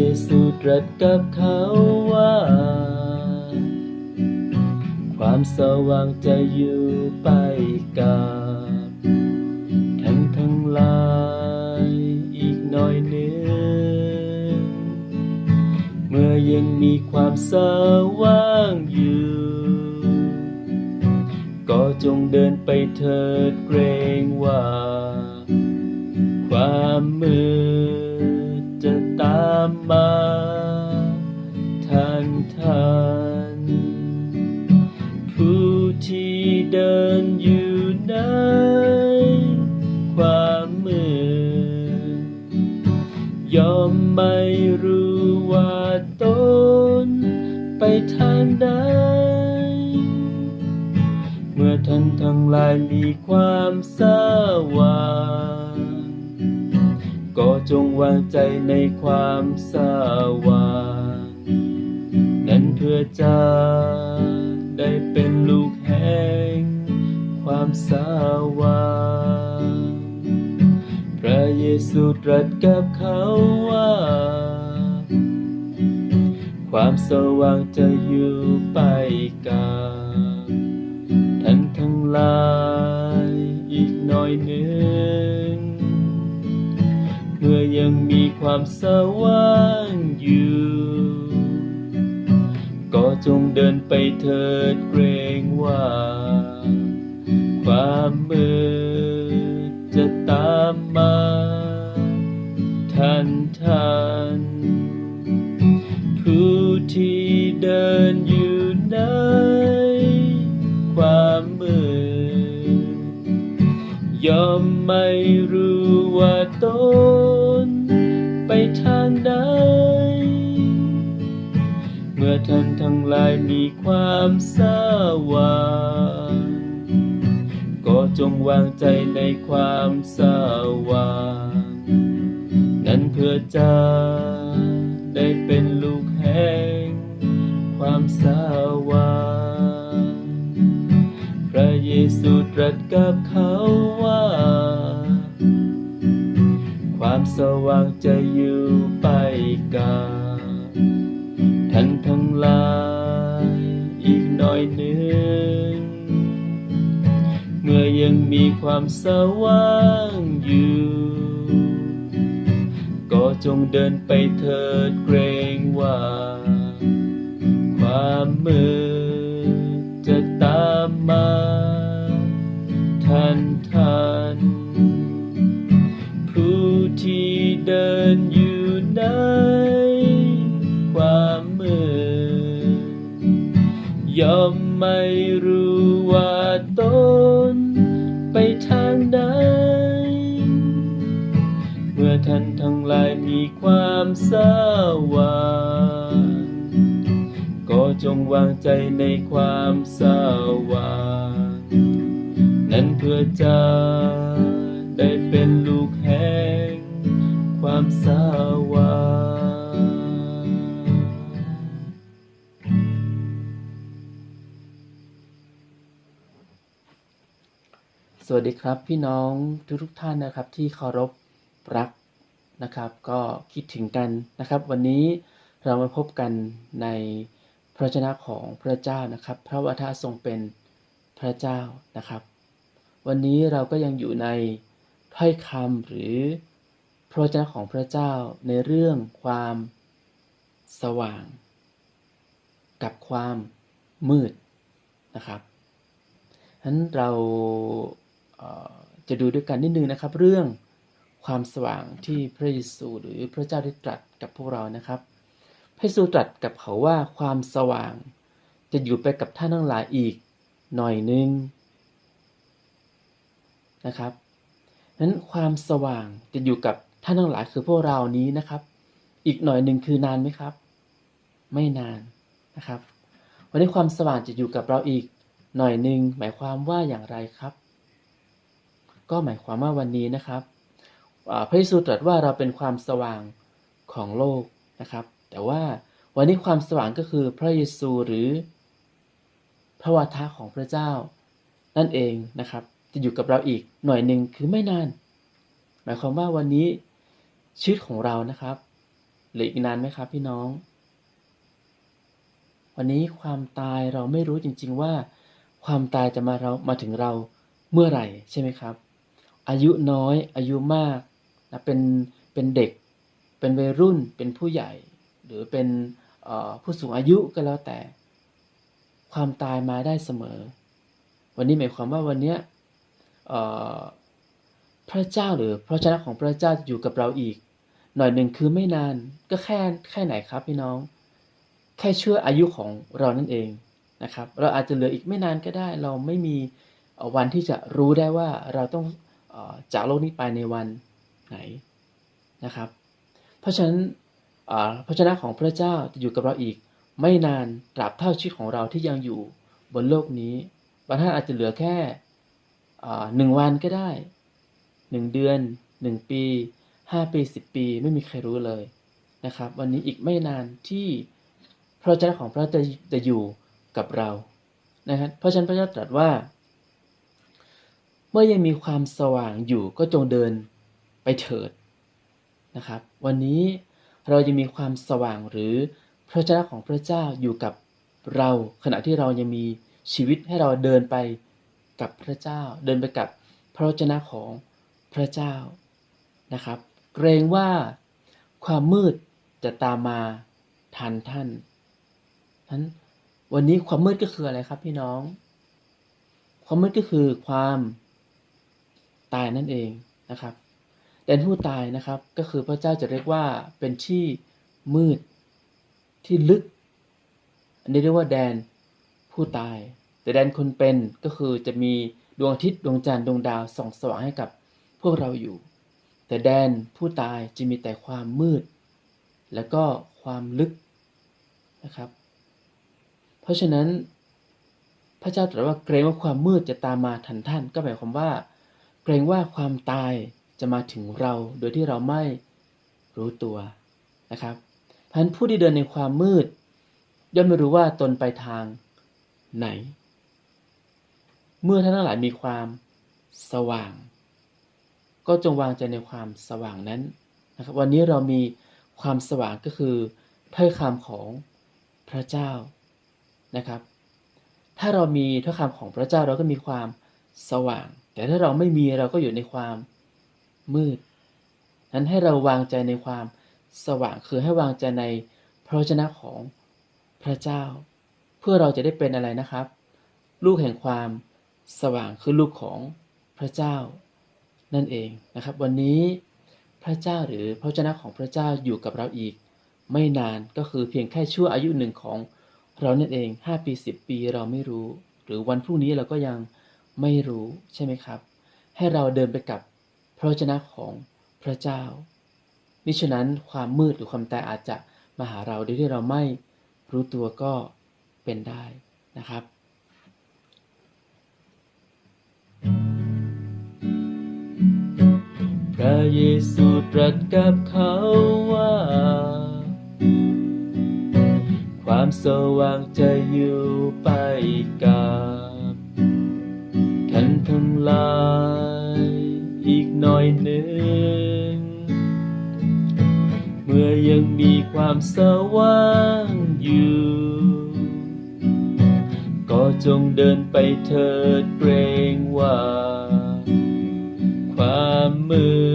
เยซูตรัสกับเขาว่า ความสว่างจะอยู่ไปกับทั้งทั้งหลายอีกหน่อยหนึ่งเมื่อยังมีความสว่างอยู่ ก็จงเดินไปเถิดเกรงว่า ความมืดามมาทันทัน ผู้ที่เดินอยู่ในความมืดยอมไม่รู้ว่าตนไปทางใดเมื่อท่านทั้งหลายมีความสว่าง ก็จงวางใจในความสว่างนั้นเพื่อจะได้เป็นลูกแห่งความสว่างพระเยซูตรัสกับเขาว่า ความสว่างจะอยู่ไปกับท่านทั้งหลายอีกหน่อย ยังมีความสว่างอยู่ ก็จงเดินไปเถิดเกรงว่า ความมืดจะตามมา ทันทัน ผู้ที่เดินอยู่ในความมืดยอมไม่รู้ ท่านทั้งหลายมีความสว่างก็จงวางใจในความสว่างนั้นเพื่อจะได้เป็นลูกแห่งความสว่างพระเยซูตรัสกับเขาว่า ความสว่างจะอยู่ไปกับ ยังมีความสว่างอยู่ ก็จงเดินไปเถิดเกรงว่า ความมืดจะตามมา ทันทัน ผู้ที่เดินอยู่ในความมืดย่อมไม่รู้ว่า ลายมีความสว่างก็จงวางใจในความสว่างนั้นเพื่อจะได้เป็นลูกแห่งความสว่างสวัสดีครับพี่น้องทุกทุกท่านนะครับที่เคารพรัก นะครับ ก็คิดถึงกันนะครับ วันนี้เรามาพบกันในพระวจนะของพระเจ้านะครับ พระวทาทรงเป็นพระเจ้านะครับ วันนี้เราก็ยังอยู่ในถ้อยคำหรือพระวจนะของพระเจ้าในเรื่องความสว่าง กับความมืดนะครับฉะนั้นเราจะดูด้วยกันนิดนึงนะครับ เรื่อง ความสว่างที่พระเยซูหรือพระเจ้าได้ตรัสกับพวกเรานะครับ พระเยซูตรัสกับเขาว่าความสว่างจะอยู่ไปกับท่านทั้งหลายอีกหน่อยนึงนะครับนั้นความสว่างจะอยู่กับท่านทั้งหลายคือพวกเรานี้นะครับ อีกหน่อยหนึ่งคือนานไหมครับ ไม่นานนะครับ วันนี้ความสว่างจะอยู่กับเราอีกหน่อยหนึ่งหมายความว่าอย่างไรครับ ก็หมายความว่าวันนี้นะครับ พระเยซูตรัสว่าเราเป็นความสว่างของโลกนะครับ แต่ว่าวันนี้ความสว่างก็คือพระเยซูหรือพระวาทะของพระเจ้า นั่นเองนะครับ จะอยู่กับเราอีกหน่อยหนึ่งคือไม่นาน หมายความว่าวันนี้ชีวิตของเรานะครับเหลืออีกนานไหมครับพี่น้อง วันนี้ความตายเราไม่รู้จริง ๆว่า ความตายจะมาเรามาถึงเราเมื่อไหร่ใช่ไหมครับ อายุน้อยอายุมาก เป็นเป็นเด็ก เป็นวัยรุ่น เป็นผู้ใหญ่ หรือเป็นผู้สูงอายุก็แล้วแต่ ความตายมาได้เสมอ วันนี้หมายความว่าวันนี้พระเจ้าหรือพระชนะของพระเจ้าอยู่กับเราอีก หน่อยหนึ่งคือไม่นานก็แค่แค่ไหนครับพี่น้อง แค่ชั่วอายุของเรานั่นเองนะครับ เราอาจจะเหลืออีกไม่นานก็ได้ เราไม่มีวันที่จะรู้ได้ว่าเราต้องออจากโลกนี้ไปในวัน ไหนนะครับ เพราะฉะนั้นพระชนะของพระเจ้าจะอยู่กับเราอีก ไม่นานตราบเท่าชีวิตของเราที่ยังอยู่บนโลกนี้บางท่านอาจจะเหลือแค่หนึ่งวันก็ได้หนึ่งเดือนหนึ่งปีห้าปีสิบปีไม่มีใครรู้เลยนะครับ วันนี้อีกไม่นานที่พระเจ้าของพระเจ้าจะจะอยู่กับเรานะครับเพราะฉะนั้นพระเจ้าตรัสว่า เมื่อยังมีความสว่างอยู่ก็จงเดิน ไปเถิดนะครับ วันนี้เราจะมีความสว่างหรือพระเจ้าของพระเจ้าอยู่กับเราขณะที่เรายังมีชีวิตให้เราเดินไปกับพระเจ้า เดินไปกับพระวจนะของพระเจ้านะครับ เกรงว่าความมืดจะตามมาทันท่านนั้นวันนี้ความมืดก็คืออะไรครับพี่น้อง ความมืดก็คือความตายนั่นเองนะครับ แดนผู้ตายนะครับก็คือพระเจ้าจะเรียกว่าเป็นที่มืดที่ลึก อันนี้เรียกว่าแดนผู้ตาย แต่แดนคนเป็นก็คือจะมีดวงอาทิตย์ดวงจันทร์ดวงดาวส่องสว่างให้กับพวกเราอยู่ แต่แดนผู้ตายจะมีแต่ความมืด แล้วก็ความลึกนะครับ เพราะฉะนั้นพระเจ้าตรัสว่าเกรงว่าความมืดจะตามมาทันท่าน ก็หมายความว่า เกรงว่าความตาย จะมาถึงเราโดยที่เราไม่รู้ตัวนะครับเพราะฉะนั้นผู้ที่เดินในความมืด ย่อมไม่รู้ว่าตนไปทางไหน เมื่อท่านทั้งหลายมีความสว่าง ก็จงวางใจในความสว่างนั้นนะครับ วันนี้เรามีความสว่างก็คือถ้อยคำของพระเจ้านะครับ ถ้าเรามีถ้อยคำของพระเจ้าเราก็มีความสว่าง แต่ถ้าเราไม่มีเราก็อยู่ในความ มืด นั้นให้เราวางใจในความสว่างคือให้วางใจในพระวจนะของพระเจ้า เพื่อเราจะได้เป็นอะไรนะครับ ลูกแห่งความสว่างคือลูกของพระเจ้า นั่นเองนะครับ วันนี้พระเจ้าหรือพระวจนะของพระเจ้าอยู่กับเราอีก ไม่นานก็คือเพียงแค่ชั่วอายุหนึ่งของเรานั่นเอง 5 ปี 10 ปีเราไม่รู้ หรือวันพรุ่งนี้เราก็ยังไม่รู้ใช่ไหมครับ ให้เราเดินไปกับ พระวจนะของพระเจ้ามิฉะนั้นความมืดหรือความตายอาจจะมาหาเราโดยที่เราไม่รู้ตัวก็เป็นได้นะครับพระเยซูตรัสกับเขาว่า ความสว่างจะอยู่ไปกับท่านทั้งหลาย อีกหน่อยหนึ่ง เมื่อยังมีความสว่างอยู่ ก็จงเดินไปเถิดเกรงว่า ความมืด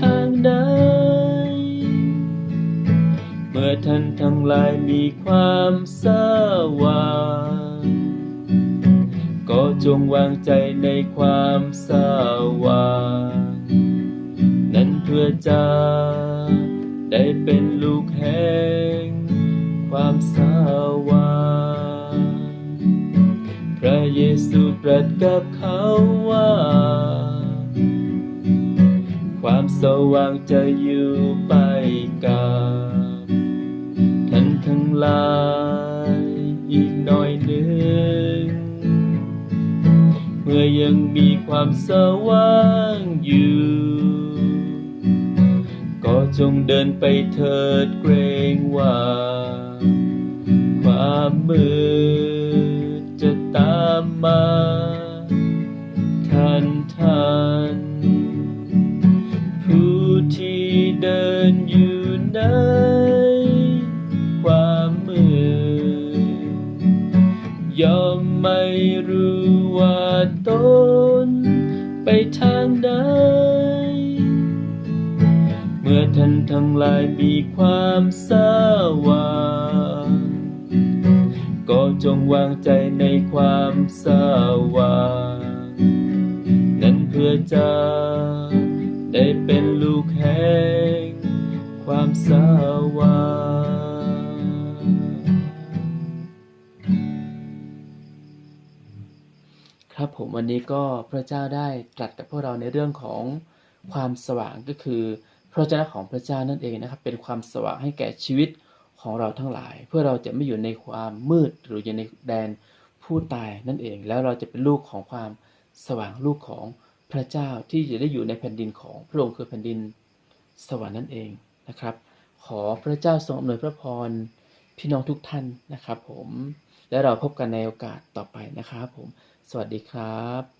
ทางไหน เมื่อท่านทั้งหลายมีความสว่าง ก็จงวางใจในความสว่าง นั้นเพื่อจะได้เป็นลูกแห่งความสว่างพระเยซูตรัสกับเขาว่า สว่างจะอยู่ไปกับท่านทั้งหลายอีกหน่อยหนึ่ง เมื่อยังมีความสว่างอยู่ ก็จงเดินไปเถิดเกรงว่า ความมืดจะตามมา ทันทัน เดินอยู่ในความมืดยอมไม่รู้ว่าตนไปทางใดเมื่อท่านทั้งหลายมีความสว่างก็จงวางใจในความสว่างนั้นเพื่อจะได้เป็นลูกแห่ สว่างครับผมวันนี้ก็พระเจ้าได้ตรัสกับพวกเราในเรื่องของความสว่างก็คือพระเจ้าของพระเจ้านั่นเองนะครับ เป็นความสว่างให้แก่ชีวิตของเราทั้งหลาย เพื่อเราจะไม่อยู่ในความมืดหรืออยู่ในแดนผู้ตายนั่นเอง แล้วเราจะเป็นลูกของความสว่างลูกของพระเจ้าที่จะได้อยู่ในแผ่นดินของพระองค์คือแผ่นดินสวรรค์นั่นเอง นะครับ ขอพระเจ้าทรงอำนวยพระพรพี่น้องทุกท่านนะครับผม และเราพบกันในโอกาสต่อไปนะครับผม สวัสดีครับ